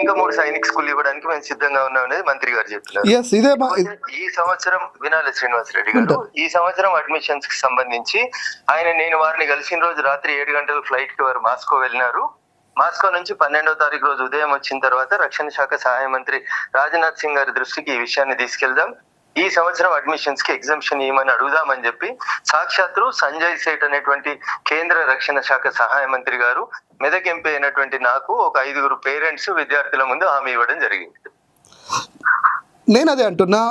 ఇంకా మూడు సైనిక్ స్కూల్ ఇవ్వడానికి మేము సిద్ధంగా ఉన్నాం అనేది మంత్రి గారు మా ఈ సంవత్సరం వినాలి శ్రీనివాస్ రెడ్డి గారు ఈ సంవత్సరం అడ్మిషన్స్కి సంబంధించి ఆయన నేను వారిని కలిసిన రోజు రాత్రి ఏడు గంటల ఫ్లైట్కి వారు మాస్కో వెళ్ళినారు. మాస్కో నుంచి పన్నెండవ తారీఖు రోజు ఉదయం వచ్చిన తర్వాత రక్షణ శాఖ సహాయ మంత్రి రాజ్నాథ్ సింగ్ గారి దృష్టికి ఈ విషయాన్ని తీసుకెళ్దాం. ఈ సంవత్సరం అడ్మిషన్స్కి ఎగ్జామ్షన్ ఇవ్వమని అడుగుదామని చెప్పి సాక్షాత్తు సంజయ్ సేట్ అనేటువంటి కేంద్ర రక్షణ శాఖ సహాయ మంత్రి గారు మెదక్ ఎంపీ అయినటువంటి నాకు ఒక ఐదుగురు పేరెంట్స్ విద్యార్థుల ముందు హామీ ఇవ్వడం జరిగింది. నేను అదే అంటున్నా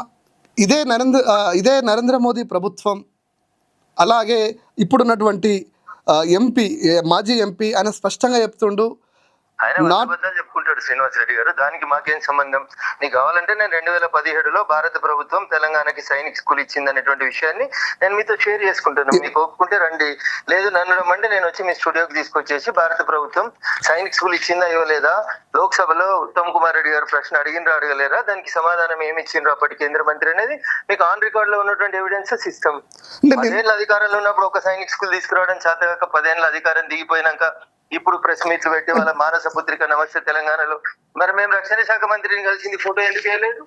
ఇదే నరేంద్ర ఇదే నరేంద్ర మోదీ ప్రభుత్వం అలాగే ఇప్పుడున్నటువంటి ఎంపీ మాజీ ఎంపీ ఆయన స్పష్టంగా చెప్తుండు ఆయన చెప్పుకుంటాడు శ్రీనివాస్ రెడ్డి గారు. దానికి మాకేం సంబంధం? నీకు కావాలంటే నేను రెండు వేల పదిహేడులో భారత ప్రభుత్వం తెలంగాణకి సైనిక్ స్కూల్ ఇచ్చింది అనేటువంటి విషయాన్ని నేను మీతో షేర్ చేసుకుంటాను. మీకు ఒప్పుకుంటే రండి. లేదు నన్ను రమ్మంటే నేను వచ్చి మీ స్టూడియోకి తీసుకొచ్చేసి భారత ప్రభుత్వం సైనిక్ స్కూల్ ఇచ్చిందా ఇవ్వలేదా? లోక్సభలో ఉత్తమ్ కుమార్ రెడ్డి గారు ప్రశ్న అడిగినరా అడగలేరా? దానికి సమాధానం ఏమి ఇచ్చిండ్రు అప్పటి కేంద్ర మంత్రి అనేది? మీకు ఆన్ రికార్డ్లో ఉన్నటువంటి ఎవిడెన్స్ సిస్టమ్ పదేళ్ళ అధికారంలో ఉన్నప్పుడు ఒక సైనిక్ స్కూల్ తీసుకురావడం చేతగాక పదేళ్ళ అధికారం దిగిపోయినాక ఇప్పుడు ప్రెస్ మీట్లు పెట్టి వాళ్ళ మానస పుత్రిక నమస్తే తెలంగాణలో. మరి మేము రక్షణ శాఖ మంత్రిని కలిసింది ఫోటో ఎందుకు వేయలేదు?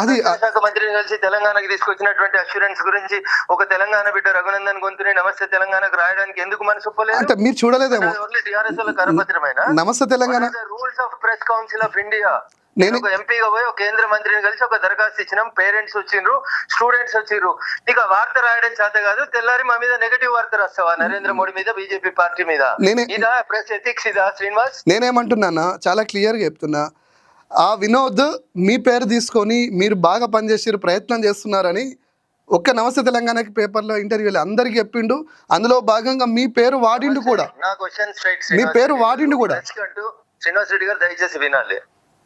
అది రక్షణ శాఖ మంత్రిని కలిసి తెలంగాణకి తీసుకొచ్చినటువంటి అష్యూరెన్స్ గురించి ఒక తెలంగాణ బిడ్డ రఘునందన్ గొంతుని నమస్తే తెలంగాణకు రాయడానికి ఎందుకు మనసు అంటే మీరు చూడలేదేమో. TRS కరపత్రమైన? Namaste Telangana. Rules of press council of India నేను- ఒక ఎంపీగా పోయి ఒక కేంద్ర మంత్రిని కలిసి ఒక దరఖాస్తు ఇచ్చినాం. పేరెంట్స్ వచ్చిండ్రు స్టూడెంట్స్ వచ్చిండ్రు. నీకు ఆ వార్త రాయడం చేత కాదు తెల్లారి మా మీద నెగటివ్ వార్త రాస్తావా? నరేంద్ర మోడీ మీద బీజేపీ పార్టీ మీద? ఇదా ప్రెస్ ఎథిక్స్ ఇదా శ్రీనివాస్? నేనేమంటున్నానా? చాలా క్లియర్గా చెప్తున్నా. ఆ వినోద్ మీ పేరు తీసుకొని మీరు బాగా పనిచేసారు ప్రయత్నం చేస్తున్నారని ఒక్క నమస్తే తెలంగాణకి పేపర్లో ఇంటర్వ్యూలో అందరికి చెప్పిండు. అందులో భాగంగా మీ పేరు వాడిండు కూడా. మీ పేరు వాడిండు కూడా. శ్రీనివాస్ రెడ్డి గారు దయచేసి వినాలి.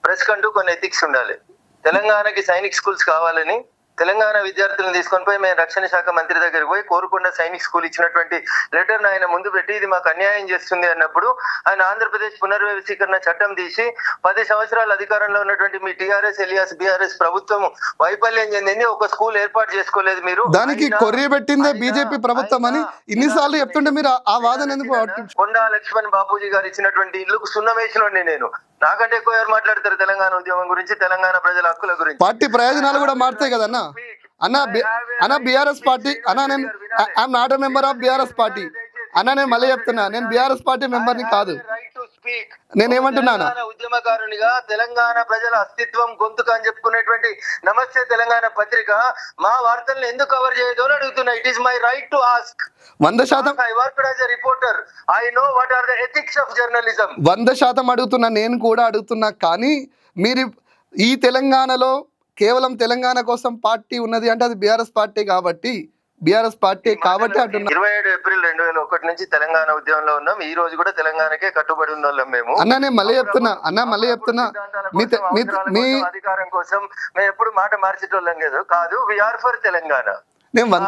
ప్రెస్ కంటూ కొన్ని ఎథిక్స్ ఉండాలి. తెలంగాణకి సైనిక్ స్కూల్స్ కావాలని తెలంగాణ విద్యార్థులను తీసుకొని పోయి మేము రక్షణ శాఖ మంత్రి దగ్గరికి పోయి కోరుకుండా సైనిక్ స్కూల్ ఇచ్చినటువంటి లెటర్ ఆయన ముందు పెట్టి ఇది మాకు అన్యాయం చేస్తుంది అన్నప్పుడు ఆయన ఆంధ్రప్రదేశ్ పునర్వ్యవస్థీకరణ చట్టం తీసి పది సంవత్సరాల అధికారంలో ఉన్నటువంటి మీ టిఆర్ఎస్ ఎలియాస్ బీఆర్ఎస్ ప్రభుత్వం వైఫల్యం చెందింది. ఒక స్కూల్ ఏర్పాటు చేసుకోలేదు మీరు. దానికి కొర్రీ పెట్టిందే బీజేపీ ప్రభుత్వం అని ఇన్నిసార్లు చెప్తుంటే మీరు ఆ- వాదన ఎందుకు కొండా లక్ష్మణ్ బాపూజీ గారు ఇచ్చినటువంటి ఇల్లుకు సున్నం వేసినోడిని నేను. నాకంటే ఎక్కువ ఎవరు మాట్లాడతారు తెలంగాణ ఉద్యమం గురించి తెలంగాణ ప్రజల హక్కుల గురించి? పార్టీ ప్రయోజనాలు కూడా మారుతాయి కదన్న అన్న? బి- అన్న బీఆర్ఎస్ పార్టీ అన్న నేను I'm not member of BRS party. అన్న నేను మళ్ళీ చెప్తున్నా నేను బీఆర్ఎస్ పార్టీ మెంబర్ని కాదు. నేనేమంటున్నానా? ఉద్యమకారునిగా తెలంగాణ ప్రజల అస్తిత్వం గొంతుక అని చెప్పుకునేటువంటి నమస్తే తెలంగాణ పత్రిక మా వార్తలను ఎందుకు కవర్ చేయదు అని అడుగుతున్నా. It is my right to ask వంద శాతం I work as a reporter I know what are the ethics of journalism వంద శాతం అడుగుతున్నా నేను కూడా అడుగుతున్నా కానీ మీరు ఈ తెలంగాణలో కేవలం తెలంగాణ కోసం పార్టీ ఉన్నది అంటే అది బీఆర్ఎస్ పార్టీ కాబట్టి బీఆర్ఎస్ పార్టీ కాబట్టి అంటున్నా. ఇరవై ఏడు ఏప్రిల్ రెండు వేల ఒకటి నుంచి తెలంగాణ ఉద్యమంలో ఉన్నాం. ఈ రోజు కూడా తెలంగాణకే కట్టుబడి ఉన్న వాళ్ళం మేము. అన్న నేను మళ్ళీ చెప్తున్నా. అన్న మళ్ళీ చెప్తున్నా. మీ అధికారం కోసం మేము ఎప్పుడు మాట మార్చేటోళ్ళం లేదు. కాదు వీఆర్ ఫర్ తెలంగాణ.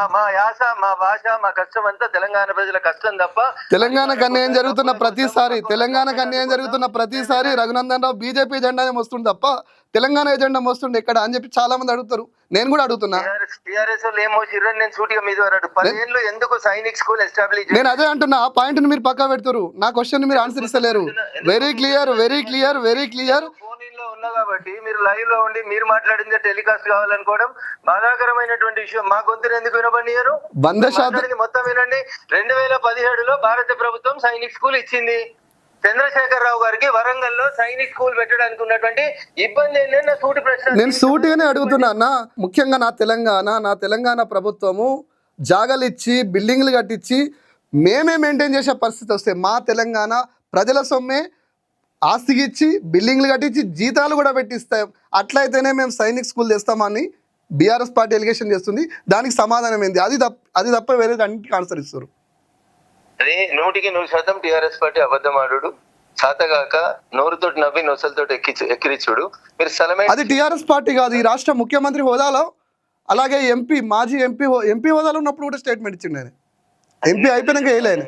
మా- యాస మా భాష మా కష్టం అంతా తెలంగాణ ప్రజల కష్టం తప్ప తెలంగాణకు అన్యాయం జరుగుతున్న ప్రతిసారి తెలంగాణకు అన్యాయం జరుగుతున్న ప్రతిసారి రఘునందన్ రావు బీజేపీ ఎజెండా వస్తుంది తప్ప తెలంగాణ ఎజెండా వస్తుంది ఎక్కడ అని చెప్పి చాలా మంది అడుగుతారు. నేను కూడా అడుగుతున్నా. టిఆర్ఎస్ నేను సూటిగా మీద పదేళ్ళు ఎందుకు సైనిక్ స్కూల్ ఎస్టాబ్లిష్ నేను అదే అంటున్నా. ఆ పాయింట్ మీరు పక్కా పెడతారు నా క్వశ్చన్ మీరు ఆన్సర్ ఇస్తలేరు. Very clear very clear very clear ఉన్నా కాబట్టి మీరు లైవ్లో ఉండి మీరు మాట్లాడిందే టెలికాస్ట్ కావాలనుకోవడం బాధాకరమైనటువంటి విషయం. మా గొంతుని ఎందుకు వినబడియారు వంద శాతం మొత్తం వినండి. రెండు వేల పదిహేడులో భారత ప్రభుత్వం సైనిక్ స్కూల్ ఇచ్చింది. చంద్రశేఖర్ రావు గారికి వరంగల్లో సైనిక్ స్కూల్ పెట్టడానికి ఉన్నటువంటి ఇబ్బంది ఏంటంటే నా సూటి ప్రశ్న నేను సూటిగానే అడుగుతున్నా అన్న. ముఖ్యంగా నా తెలంగాణ నా తెలంగాణ ప్రభుత్వము జాగాలు ఇచ్చి బిల్డింగ్లు కట్టించి మేమే మెయింటైన్ చేసే పరిస్థితి వస్తే మా తెలంగాణ ప్రజల సొమ్మే ఆస్తికి ఇచ్చి బిల్డింగ్లు కట్టించి జీతాలు కూడా పెట్టిస్తాం అట్లయితేనే మేము సైనిక్ స్కూల్ తెస్తామని బీఆర్ఎస్ పార్టీ ఎలిగేషన్ చేస్తుంది. దానికి సమాధానం ఏంది? అది తప్ప అది తప్ప వేరేది అన్నిటికీ ఆన్సర్ ఇస్తారు. అది నూటికి నూరు శాతం టిఆర్ఎస్ పార్టీ అబద్ధమాడు చేతగాక నోరుతోటి నవ్వి నొసలతోటి ఎక్కించు ఎక్కిరిచుడు మీరు స్థలమే అది టీఆర్ఎస్ పార్టీ కాదు ఈ రాష్ట్ర ముఖ్యమంత్రి హోదాలో అలాగే ఎంపీ మాజీ ఎంపీ ఎంపీ హోదాలో ఉన్నప్పుడు కూడా స్టేట్మెంట్ ఇచ్చిండు ఆయన. ఎంపీ అయిపోయినాక వేయలేను